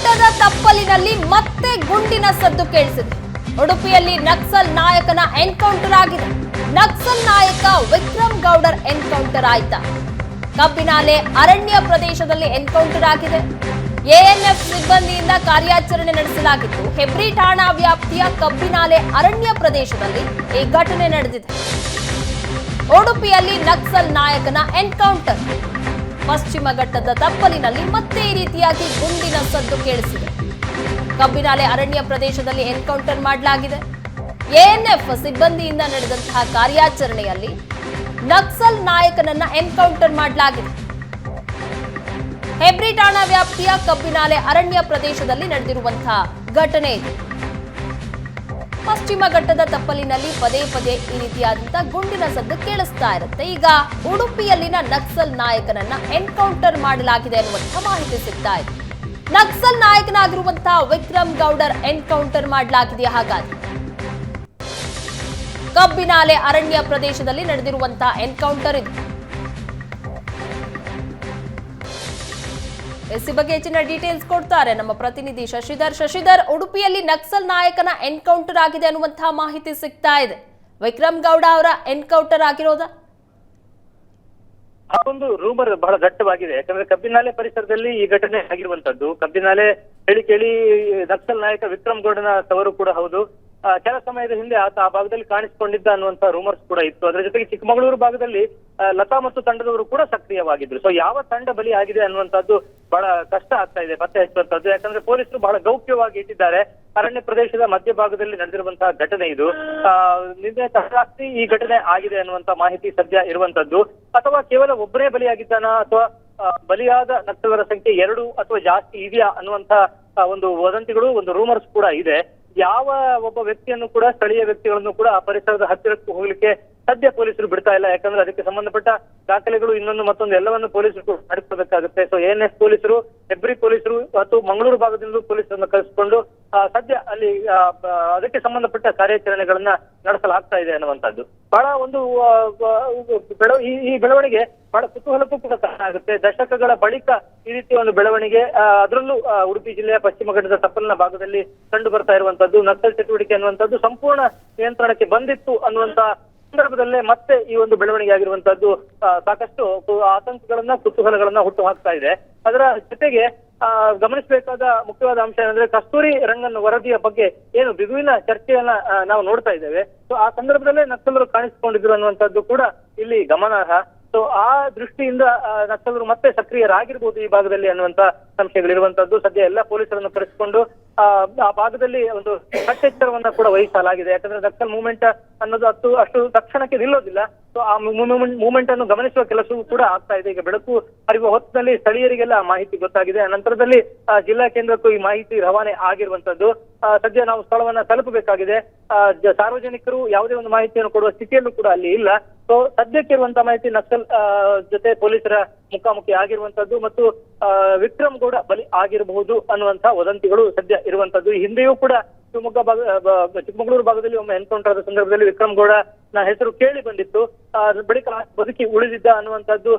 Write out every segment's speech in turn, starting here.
ಘಟ್ಟದ ತಪ್ಪಲಿನಲ್ಲಿ ಮತ್ತೆ ಗುಂಡಿನ ಸದ್ದು ಕೇಳಿಸಿದೆ. ಉಡುಪಿಯಲ್ಲಿ ನಕ್ಸಲ್ ನಾಯಕನ ಎನ್ಕೌಂಟರ್ ಆಗಿದೆ. ನಕ್ಸಲ್ ನಾಯಕ ವಿಕ್ರಮ್ ಗೌಡರ್ ಎನ್ಕೌಂಟರ್ ಆಯ್ತ. ಕಬ್ಬಿನಾಲೆ ಅರಣ್ಯ ಪ್ರದೇಶದಲ್ಲಿ ಎನ್ಕೌಂಟರ್ ಆಗಿದೆ. ಎಎನ್ಎಫ್ ಸಿಬ್ಬಂದಿಯಿಂದ ಕಾರ್ಯಾಚರಣೆ ನಡೆಸಲಾಗಿತ್ತು. ಹೆಬ್ರಿ ಠಾಣಾ ವ್ಯಾಪ್ತಿಯ ಕಬ್ಬಿನಾಲೆ ಅರಣ್ಯ ಪ್ರದೇಶದಲ್ಲಿ ಈ ಘಟನೆ ನಡೆದಿದೆ. ಉಡುಪಿಯಲ್ಲಿ ನಕ್ಸಲ್ ನಾಯಕನ ಎನ್ಕೌಂಟರ್. ಪಶ್ಚಿಮ ಘಟ್ಟದ ತಪ್ಪಲಿನಲ್ಲಿ ಮತ್ತೆ ಈ ರೀತಿಯಾಗಿ ಗುಂಡಿನ ಸದ್ದು ಕೇಳಿಸಿದೆ. ಕಬ್ಬಿನಾಲೆ ಅರಣ್ಯ ಪ್ರದೇಶದಲ್ಲಿ ಎನ್ಕೌಂಟರ್ ಮಾಡಲಾಗಿದೆ. ಎಎನ್ಎಫ್ ಸಿಬ್ಬಂದಿಯಿಂದ ನಡೆದಂತಹ ಕಾರ್ಯಾಚರಣೆಯಲ್ಲಿ ನಕ್ಸಲ್ ನಾಯಕನನ್ನ ಎನ್ಕೌಂಟರ್ ಮಾಡಲಾಗಿದೆ. ಹೆಬ್ರಿ ಠಾಣಾ ವ್ಯಾಪ್ತಿಯ ಕಬ್ಬಿನಾಲೆ ಅರಣ್ಯ ಪ್ರದೇಶದಲ್ಲಿ ನಡೆದಿರುವಂತಹ ಘಟನೆ ಇದು. ಪಶ್ಚಿಮ ಘಟ್ಟದ ತಪ್ಪಲಿನಲ್ಲಿ ಪದೇ ಪದೇ ಈ ರೀತಿಯಾದಂತ ಗುಂಡಿನ ಸದ್ದು ಕೇಳಿಸ್ತಾ ಇರುತ್ತೆ. ಈಗ ಉಡುಪಿಯಲ್ಲಿನ ನಕ್ಸಲ್ ನಾಯಕನನ್ನ ಎನ್ಕೌಂಟರ್ ಮಾಡಲಾಗಿದೆ ಅನ್ನುವಂಥ ಮಾಹಿತಿ ಸಿಗ್ತಾ ಇದೆ. ನಕ್ಸಲ್ ನಾಯಕನಾಗಿರುವಂತಹ ವಿಕ್ರಮ್ ಗೌಡರ್ ಎನ್ಕೌಂಟರ್ ಮಾಡಲಾಗಿದೆ ಹಾಗಾಗಿ ಕಬ್ಬಿನಾಲೆ ಅರಣ್ಯ ಪ್ರದೇಶದಲ್ಲಿ ನಡೆದಿರುವಂತಹ ಎನ್ಕೌಂಟರ್ ಇದು. ಎಸ್ ಈ ಬಗ್ಗೆ ಹೆಚ್ಚಿನ ಡೀಟೇಲ್ಸ್ ಕೊಡ್ತಾರೆ. ನಮ್ಮ ಪ್ರತಿನಿಧಿ ಶಶಿಧರ್. ಶಶಿಧರ್, ಉಡುಪಿಯಲ್ಲಿ ನಕ್ಸಲ್ ನಾಯಕನ ಎನ್ಕೌಂಟರ್ ಆಗಿದೆ ಅನ್ನುವಂತಹ ಮಾಹಿತಿ ಸಿಗ್ತಾ ಇದೆ. ವಿಕ್ರಮ್ ಗೌಡ ಅವರ ಎನ್ಕೌಂಟರ್ ಆಗಿರೋದ? ಆ ಒಂದು ರೂಮರ್ ಬಹಳ ದಟ್ಟವಾಗಿದೆ. ಯಾಕಂದ್ರೆ ಕಬ್ಬಿನಾಲೆ ಪರಿಸರದಲ್ಲಿ ಈ ಘಟನೆ ಆಗಿರುವಂತದ್ದು. ಕಬ್ಬಿನಾಲೆ ಹೇಳಿ ಕೇಳಿ ನಕ್ಸಲ್ ನಾಯಕ ವಿಕ್ರಮ್ ಗೌಡನ ತವರು ಕೂಡ ಹೌದು. ಕೆಲ ಸಮಯದ ಹಿಂದೆ ಆತ ಆ ಭಾಗದಲ್ಲಿ ಕಾಣಿಸಿಕೊಂಡಿದ್ದ ಅನ್ನುವಂತ ರೂಮರ್ಸ್ ಕೂಡ ಇತ್ತು. ಅದರ ಜೊತೆಗೆ ಚಿಕ್ಕಮಗಳೂರು ಭಾಗದಲ್ಲಿ ಲತಾ ಮತ್ತು ತಂಡದವರು ಕೂಡ ಸಕ್ರಿಯವಾಗಿದ್ರು. ಸೊ ಯಾವ ತಂಡ ಬಲಿ ಆಗಿದೆ ಅನ್ನುವಂಥದ್ದು ಬಹಳ ಕಷ್ಟ ಆಗ್ತಾ ಇದೆ, ಪತ್ತೆ ಹಚ್ಚುವಂತದ್ದು ಯಾಕಂದ್ರೆ ಪೊಲೀಸರು ಬಹಳ ಗೌಪ್ಯವಾಗಿ ಇಟ್ಟಿದ್ದಾರೆ. ಅರಣ್ಯ ಪ್ರದೇಶದ ಮಧ್ಯಭಾಗದಲ್ಲಿ ನಡೆದಿರುವಂತಹ ಘಟನೆ ಇದು. ನಿನ್ನೆ ತಡರಾತ್ರಿ ಈ ಘಟನೆ ಆಗಿದೆ ಅನ್ನುವಂತ ಮಾಹಿತಿ ಸದ್ಯ ಇರುವಂತದ್ದು ಅಥವಾ ಕೇವಲ ಒಬ್ಬರೇ ಬಲಿಯಾಗಿದ್ದಾನ? ಅಥವಾ ಬಲಿಯಾದ ನಕ್ಸಲರ ಸಂಖ್ಯೆ ಎರಡು ಅಥವಾ ಜಾಸ್ತಿ ಇದೆಯಾ ಅನ್ನುವಂತ ಒಂದು ವದಂತಿಗಳು, ಒಂದು ರೂಮರ್ಸ್ ಕೂಡ ಇದೆ. ಯಾವ ಒಬ್ಬ ವ್ಯಕ್ತಿಯನ್ನು ಕೂಡ ಸ್ಥಳೀಯ ವ್ಯಕ್ತಿಗಳನ್ನು ಕೂಡ ಆ ಪರಿಸರದ ಹತ್ತಿರಕ್ಕೆ ಹೋಗ್ಲಿಕ್ಕೆ ಸದ್ಯ ಪೊಲೀಸರು ಬಿಡ್ತಾ ಇಲ್ಲ. ಯಾಕಂದ್ರೆ ಅದಕ್ಕೆ ಸಂಬಂಧಪಟ್ಟ ದಾಖಲೆಗಳು ಇನ್ನೊಂದು ಮತ್ತೊಂದು ಎಲ್ಲವನ್ನು ಪೊಲೀಸರು ಮಾಡಿಕೊಡ್ಬೇಕಾಗುತ್ತೆ. ಸೊ ಎನ್ ಎಸ್ ಪೊಲೀಸರು ಹೆಬ್ರಿ ಪೊಲೀಸರು ಮತ್ತು ಮಂಗಳೂರು ಭಾಗದಿಂದ ಪೊಲೀಸರನ್ನು ಕಳಿಸಿಕೊಂಡು ಸದ್ಯ ಅಲ್ಲಿ ಅದಕ್ಕೆ ಸಂಬಂಧಪಟ್ಟ ಕಾರ್ಯಾಚರಣೆಗಳನ್ನ ನಡೆಸಲಾಗ್ತಾ ಇದೆ ಅನ್ನುವಂಥದ್ದು. ಬಹಳ ಒಂದು ಬೆಳ, ಈ ಬೆಳವಣಿಗೆ ಬಹಳ ಕುತೂಹಲಕ್ಕೂ ಕೂಡ ಕಾರಣ ಆಗುತ್ತೆ. ದಶಕಗಳ ಬಳಿಕ ಈ ರೀತಿಯ ಒಂದು ಬೆಳವಣಿಗೆ ಅದರಲ್ಲೂ ಉಡುಪಿ ಜಿಲ್ಲೆಯ ಪಶ್ಚಿಮ ಘಟ್ಟದ ತಪ್ಪಲಿನ ಭಾಗದಲ್ಲಿ ಕಂಡು ಬರ್ತಾ ಇರುವಂತದ್ದು ನಕ್ಸಲ್ ಚಟುವಟಿಕೆ ಅನ್ನುವಂಥದ್ದು ಸಂಪೂರ್ಣ ನಿಯಂತ್ರಣಕ್ಕೆ ಬಂದಿತ್ತು ಅನ್ನುವಂತ ಸಂದರ್ಭದಲ್ಲೇ ಮತ್ತೆ ಈ ಒಂದು ಬೆಳವಣಿಗೆ ಆಗಿರುವಂತದ್ದು ಸಾಕಷ್ಟು ಆತಂಕಗಳನ್ನ, ಕುತೂಹಲಗಳನ್ನ ಹುಟ್ಟು ಹಾಕ್ತಾ ಇದೆ. ಅದರ ಜೊತೆಗೆ ಗಮನಿಸಬೇಕಾದ ಮುಖ್ಯವಾದ ಅಂಶ ಏನಂದ್ರೆ ಕಸ್ತೂರಿ ರಂಗನ್ ವರದಿಯ ಬಗ್ಗೆ ಏನು ಬಿಗುವಿನ ಚರ್ಚೆಯನ್ನ ನಾವು ನೋಡ್ತಾ ಇದ್ದೇವೆ. ಸೊ ಆ ಸಂದರ್ಭದಲ್ಲೇ ನಕ್ಸಲರು ಕಾಣಿಸಿಕೊಂಡಿದ್ರು ಅನ್ನುವಂಥದ್ದು ಕೂಡ ಇಲ್ಲಿ ಗಮನಾರ್ಹ. ಸೊ ಆ ದೃಷ್ಟಿಯಿಂದ ನಕ್ಸಲರು ಮತ್ತೆ ಸಕ್ರಿಯರಾಗಿರ್ಬೋದು ಈ ಭಾಗದಲ್ಲಿ ಅನ್ನುವಂತ ಸಂಶಯಗಳಿರುವಂತದ್ದು ಸದ್ಯ ಎಲ್ಲ ಪೊಲೀಸರನ್ನು ಕರೆಸಿಕೊಂಡು ಆ ಭಾಗದಲ್ಲಿ ಒಂದು ಕಟ್ಟೆಚ್ಚರವನ್ನ ಕೂಡ ವಹಿಸಲಾಗಿದೆ. ಯಾಕಂದ್ರೆ ನಕ್ಸಲ್ ಮೂವ್ಮೆಂಟ್ ಅನ್ನೋದು ಅಷ್ಟು ಅಷ್ಟು ತಕ್ಷಣಕ್ಕೆ ನಿಲ್ಲೋದಿಲ್ಲ. ಸೊ ಆ ಮೂವ್ಮೆಂಟ್ ಅನ್ನು ಗಮನಿಸುವ ಕೆಲಸವೂ ಕೂಡ ಆಗ್ತಾ ಇದೆ. ಈಗ ಬೆಳಕು ಅರಿವ ಹೊತ್ತಿನಲ್ಲಿ ಸ್ಥಳೀಯರಿಗೆಲ್ಲ ಮಾಹಿತಿ ಗೊತ್ತಾಗಿದೆ. ನಂತರದಲ್ಲಿ ಜಿಲ್ಲಾ ಕೇಂದ್ರಕ್ಕೂ ಈ ಮಾಹಿತಿ ರವಾನೆ ಆಗಿರುವಂತದ್ದು ಸದ್ಯ ನಾವು ಸ್ಥಳವನ್ನ ತಲುಪಬೇಕಾಗಿದೆ. ಸಾರ್ವಜನಿಕರು ಯಾವುದೇ ಒಂದು ಮಾಹಿತಿಯನ್ನು ಕೊಡುವ ಸ್ಥಿತಿಯಲ್ಲೂ ಕೂಡ ಅಲ್ಲಿ ಇಲ್ಲ. ಸೊ ಸದ್ಯಕ್ಕೆ ಇರುವಂತಹ ಮಾಹಿತಿ ನಕ್ಸಲ್ ಜೊತೆ ಪೊಲೀಸರ ಮುಖಾಮುಖಿ ಆಗಿರುವಂತದ್ದು ಮತ್ತು ವಿಕ್ರಮ್ ಗೌಡ ಬಲಿ ಆಗಿರಬಹುದು ಅನ್ನುವಂತಹ ವದಂತಿಗಳು ಸದ್ಯ ಇರುವಂತದ್ದು. ಹಿಂದೆಯೂ ಕೂಡ ಶಿವಮೊಗ್ಗ ಭಾಗ ಚಿಕ್ಕಮಗಳೂರು ಭಾಗದಲ್ಲಿ ಒಮ್ಮೆ ಎನ್ಕೌಂಟರ್ ಆದ ಸಂದರ್ಭದಲ್ಲಿ ವಿಕ್ರಮ್ ಗೌಡ ನ ಹೆಸರು ಕೇಳಿ ಬಂದಿತ್ತು. ಬಳಿಕ ಬದುಕಿ ಉಳಿದಿದ್ದ ಅನ್ನುವಂಥದ್ದು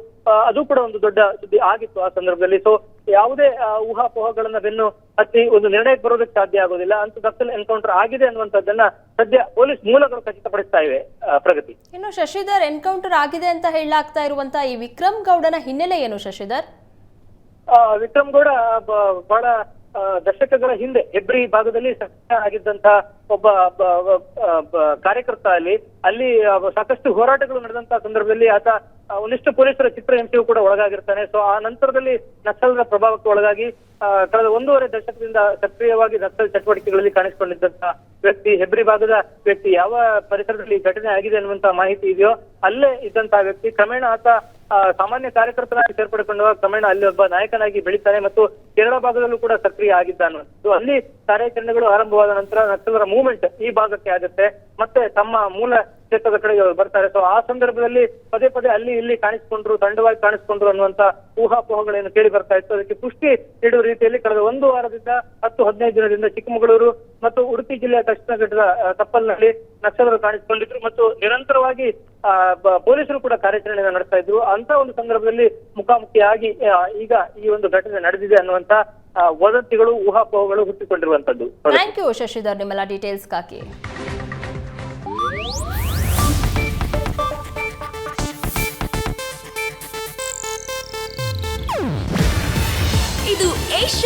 ಅದು ಕೂಡ ಒಂದು ದೊಡ್ಡ ಸುದ್ದಿ ಆಗಿತ್ತು ಆ ಸಂದರ್ಭದಲ್ಲಿ. ಸೊ ಯಾವುದೇ ಊಹಾಪೋಹಗಳನ್ನ ಬೆನ್ನು ಹತ್ತಿ ಒಂದು ನಿರ್ಣಯಕ್ಕೆ ಬರೋದಕ್ಕೆ ಸಾಧ್ಯ ಆಗೋದಿಲ್ಲ. ಅಂತ ನಕ್ಸಲ್ ಎನ್ಕೌಂಟರ್ ಆಗಿದೆ ಅನ್ನುವಂಥದ್ದನ್ನ ಸದ್ಯ ಪೊಲೀಸ್ ಮೂಲಗಳು ಖಚಿತಪಡಿಸ್ತಾ ಇವೆ ಪ್ರಗತಿ. ಇನ್ನು ಶಶಿಧರ್ ಎನ್ಕೌಂಟರ್ ಆಗಿದೆ ಅಂತ ಹೇಳಲಾಗ್ತಾ ಇರುವಂತಹ ಈ ವಿಕ್ರಮ್ ಗೌಡನ ಹಿನ್ನೆಲೆ ಏನು ಶಶಿಧರ್? ವಿಕ್ರಮ್ ಗೌಡ ಬಹಳ ದಶಕಗಳ ಹಿಂದೆ ಹೆಬ್ರಿ ಭಾಗದಲ್ಲಿ ಸಕ್ರಿಯ ಆಗಿದ್ದಂತಹ ಒಬ್ಬ ಕಾರ್ಯಕರ್ತ ಅಲ್ಲಿ ಅಲ್ಲಿ ಸಾಕಷ್ಟು ಹೋರಾಟಗಳು ನಡೆದಂತಹ ಸಂದರ್ಭದಲ್ಲಿ ಆತ ಒಂದಿಷ್ಟು ಪೊಲೀಸರ ಚಿತ್ರಹಿಂಸೆಯೂ ಕೂಡ ಒಳಗಾಗಿರ್ತಾನೆ. ಸೊ ಆ ನಂತರದಲ್ಲಿ ನಕ್ಸಲರ ಪ್ರಭಾವಕ್ಕೆ ಒಳಗಾಗಿ ಕಳೆದ ಒಂದೂವರೆ ದಶಕದಿಂದ ಸಕ್ರಿಯವಾಗಿ ನಕ್ಸಲ್ ಚಟುವಟಿಕೆಗಳಲ್ಲಿ ಕಾಣಿಸಿಕೊಂಡಿದ್ದಂತಹ ವ್ಯಕ್ತಿ, ಹೆಬ್ರಿ ಭಾಗದ ವ್ಯಕ್ತಿ, ಯಾವ ಪರಿಸರದಲ್ಲಿ ಘಟನೆ ಆಗಿದೆ ಅನ್ನುವಂತ ಮಾಹಿತಿ ಇದೆಯೋ, ಅಲ್ಲೇ ಇದ್ದಂತಹ ವ್ಯಕ್ತಿ, ಕ್ರಮೇಣ ಆತ ಸಾಮಾನ್ಯ ಕಾರ್ಯಕರ್ತನಾಗಿ ಸೇರ್ಪಡೆಕೊಂಡಾಗ ಕ್ರಮೇಣ ಅಲ್ಲಿ ಒಬ್ಬ ನಾಯಕನಾಗಿ ಬೆಳೀತಾನೆ ಮತ್ತು ಕೇರಳ ಭಾಗದಲ್ಲೂ ಕೂಡ ಸಕ್ರಿಯ ಆಗಿದ್ದಾನೆ. ಸೊ ಅಲ್ಲಿ ಕಾರ್ಯಾಚರಣೆಗಳು ಆರಂಭವಾದ ನಂತರ ನಕ್ಸಲರ ಮೂವ್ಮೆಂಟ್ ಈ ಭಾಗಕ್ಕೆ ಆಗುತ್ತೆ. ಮತ್ತೆ ತಮ್ಮ ಮೂಲ ಕ್ಷೇತ್ರದ ಕಡೆ ಬರ್ತಾರೆ. ಸೊ ಆ ಸಂದರ್ಭದಲ್ಲಿ ಪದೇ ಪದೇ ಅಲ್ಲಿ ಇಲ್ಲಿ ಕಾಣಿಸಿಕೊಂಡ್ರು ತಂಡವಾಗಿ ಕಾಣಿಸಿಕೊಂಡ್ರು ಅನ್ನುವಂತ ಊಹಾಪೋಹಗಳೇನು ಕೇಳಿ ಬರ್ತಾ ಇತ್ತು. ಅದಕ್ಕೆ ಪುಷ್ಟಿ ನೀಡುವ ರೀತಿಯಲ್ಲಿ ಕಳೆದ ಒಂದು ವಾರದಿಂದ ಹತ್ತು, ಹದಿನೈದು ದಿನದಿಂದ ಚಿಕ್ಕಮಗಳೂರು ಮತ್ತು ಉಡುಪಿ ಜಿಲ್ಲೆಯ ದಕ್ಷಿಣ ಘಟ್ಟದ ತಪ್ಪಲ್ನಲ್ಲಿ ನಕ್ಸಲರು ಕಾಣಿಸಿಕೊಂಡಿದ್ರು ಮತ್ತು ನಿರಂತರವಾಗಿ ಪೊಲೀಸರು ಕೂಡ ಕಾರ್ಯಾಚರಣೆಯನ್ನು ನಡೆಸ್ತಾ ಇದ್ರು. ಅಂತ ಒಂದು ಸಂದರ್ಭದಲ್ಲಿ ಮುಖಾಮುಖಿಯಾಗಿ ಈಗ ಈ ಒಂದು ಘಟನೆ ನಡೆದಿದೆ ಅನ್ನುವಂತ ವದಂತಿಗಳು, ಊಹಾಪೋಹಗಳು ಹುಟ್ಟಿಕೊಂಡಿರುವಂತದ್ದು ಥ್ಯಾಂಕ್ ಶಶಿಧರ್. ನಿಮ್ಮೆಲ್ಲ ಡೀಟೇಲ್ಸ್ಗಾಗಿ ಇದು